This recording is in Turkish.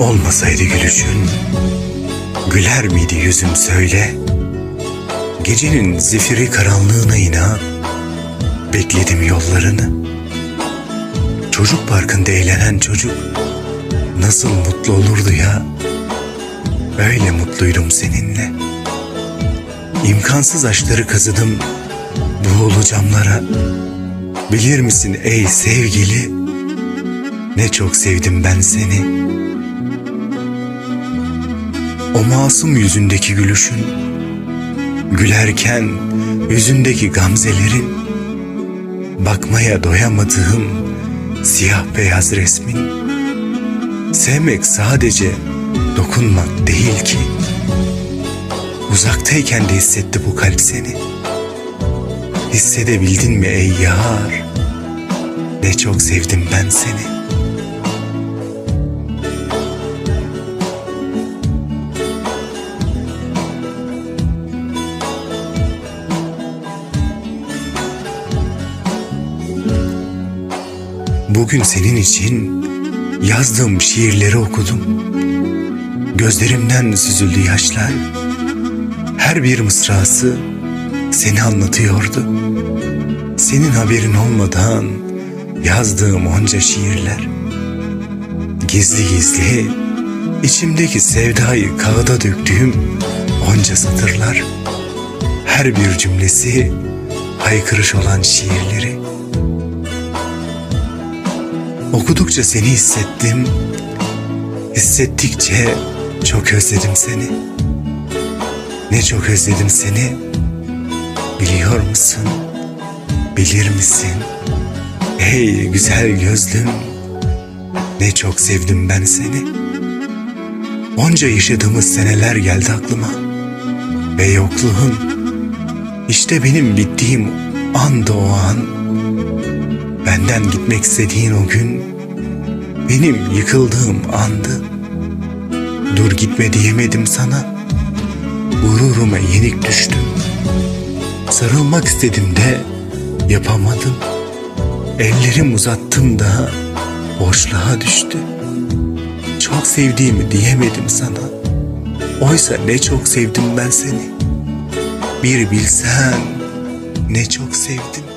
Olmasaydı gülüşün, güler miydi yüzüm söyle? Gecenin zifiri karanlığına inan, bekledim yollarını. Çocuk parkında eğlenen çocuk nasıl mutlu olurdu ya? Öyle mutluydum seninle. İmkansız aşkları kazıdım buğulu camlara. Bilir misin ey sevgili, ne çok sevdim ben seni. O masum yüzündeki gülüşün, gülerken yüzündeki gamzelerin, bakmaya doyamadığım siyah beyaz resmin. Sevmek sadece dokunmak değil ki. Uzaktayken de hissetti bu kalp seni. Hissedebildin mi ey yar? Ne çok sevdim ben seni. Bugün senin için yazdığım şiirleri okudum. Gözlerimden süzüldü yaşlar. Her bir mısrası seni anlatıyordu. Senin haberin olmadan yazdığım onca şiirler. Gizli gizli içimdeki sevdayı kağıda döktüğüm onca satırlar. Her bir cümlesi haykırış olan şiirleri. Okudukça seni hissettim. Hissettikçe çok özledim seni. Ne çok özledim seni. Biliyor musun? Bilir misin? Hey güzel gözlüm. Ne çok sevdim ben seni. Onca yaşadığımız seneler geldi aklıma. Ve yokluğun işte benim bittiğim anda o an. Benden gitmek istediğin o gün benim yıkıldığım andı. Dur gitme diyemedim sana. Gururuma yenik düştüm. Sarılmak istedim de yapamadım. Ellerim uzattım da boşluğa düştü. Çok sevdiğimi diyemedim sana. Oysa ne çok sevdim ben seni. Bir bilsen ne çok sevdim.